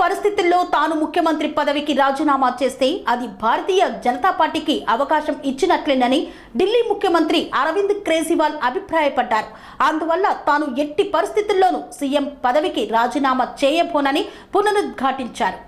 పరిస్థితుల్లో తాను ముఖ్యమంత్రి పదవికి రాజీనామా చేస్తే అది భారతీయ జనతా పార్టీకి అవకాశం ఇచ్చినట్లేనని ఢిల్లీ ముఖ్యమంత్రి అరవింద్ కేజ్రీవాల్ అభిప్రాయపడ్డారు. అందువల్ల తాను ఎట్టి పరిస్థితుల్లోనూ సీఎం పదవికి రాజీనామా చేయబోనని పునరుద్ఘాటించారు.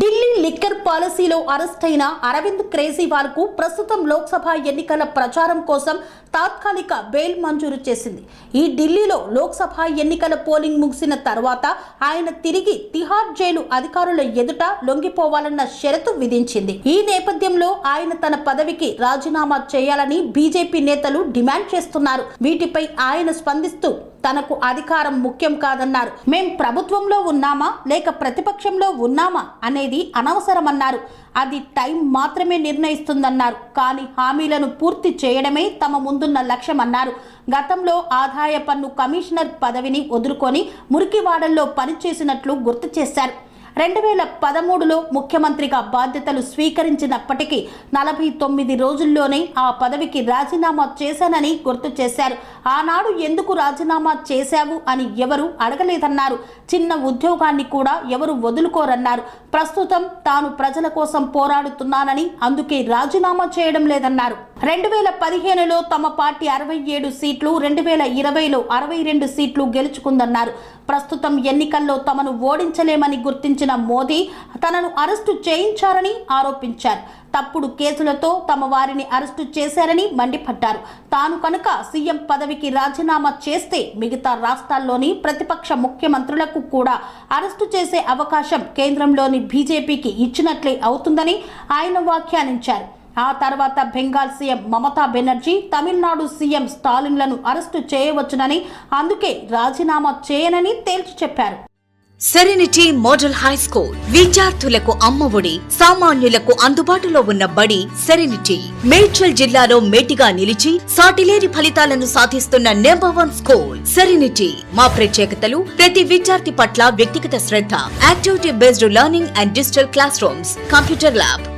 ఢిల్లీ లిక్కర్ పాలసీలో అరెస్ట్ అయిన అరవింద్ కేజ్రీవాల్కు ప్రస్తుతం లోక్సభ ఎన్నికల ప్రచారం కోసం తాత్కాలిక బెయిల్ మంజూరు చేసింది. ఈ ఢిల్లీలో లోక్సభ ఎన్నికల పోలింగ్ ముగిసిన తర్వాత ఆయన తిరిగి తిహార్ జైలు అధికారుల ఎదుట లొంగిపోవాలన్న షరతు విధించింది. ఈ నేపథ్యంలో ఆయన తన పదవికి రాజీనామా చేయాలని బీజేపీ నేతలు డిమాండ్ చేస్తున్నారు. వీటిపై ఆయన స్పందిస్తూ తనకు అధికారం ముఖ్యం కాదన్నారు. మేం ప్రభుత్వంలో ఉన్నామా? లేక ప్రతిపక్షంలో ఉన్నామా? అనేది అనవసరమన్నారు. అది టైం మాత్రమే నిర్ణయిస్తుందన్నారు. కానీ హామీలను పూర్తి చేయడమే తమ ముందున్న లక్ష్యమన్నారు. గతంలో ఆదాయ పన్ను కమిషనర్ పదవిని వదులుకొని మురికివాడల్లో పనిచేసినట్లు గుర్తు చేశారు. రెండు వేల పదమూడులో ముఖ్యమంత్రిగా బాధ్యతలు స్వీకరించినప్పటికీ నలభై తొమ్మిది రోజుల్లోనే ఆ పదవికి రాజీనామా చేశానని గుర్తు చేశారు. ఆనాడు ఎందుకు రాజీనామా చేశావు అని ఎవరు అడగలేదన్నారు. చిన్న ఉద్యోగాన్ని కూడా ఎవరు వదులుకోరన్నారు. ప్రస్తుతం తాను ప్రజల కోసం పోరాడుతున్నానని అందుకే రాజీనామా చేయడం లేదన్నారు. రెండు వేల పదిహేనులో తమ పార్టీ అరవై ఏడు సీట్లు రెండు వేల ఇరవైలో అరవై రెండు సీట్లు గెలుచుకుందన్నారు. ప్రస్తుతం ఎన్నికల్లో తమను ఓడించలేమని గుర్తించిన మోదీ తనను అరెస్టు చేయించారని ఆరోపించారు. తప్పుడు కేసులతో తమ వారిని అరెస్టు చేశారని మండిపడ్డారు. తాను కనుక సీఎం పదవికి రాజీనామా చేస్తే మిగతా రాష్ట్రాల్లోని ప్రతిపక్ష ముఖ్యమంత్రులకు కూడా అరెస్టు చేసే అవకాశం కేంద్రంలోని బీజేపీకి ఇచ్చినట్లే అవుతుందని ఆయన వ్యాఖ్యానించారు. ఆ తర్వాత బెంగాల్ సీఎం మమతా బెనర్జీ తమిళనాడు సీఎం స్టాలిన్లను అరెస్టు చేయవచ్చునని అందుకే రాజీనామా చేయనని తేల్చి చెప్పారు. సెరెనిటీ మోడల్ హై స్కూల్ విద్యార్థులకు అమ్మఒడి సామాన్యులకు అందుబాటులో ఉన్న బడి సెరెనిటీ మేడ్చల్ జిల్లాలో మేటిగా నిలిచి సాటిలేని ఫలితాలను సాధిస్తున్న నెంబర్ వన్ స్కూల్ సెరెనిటీ మా ప్రత్యేకతలు ప్రతి విద్యార్థి పట్ల వ్యక్తిగత శ్రద్ధ activity based learning and digital classrooms computer lab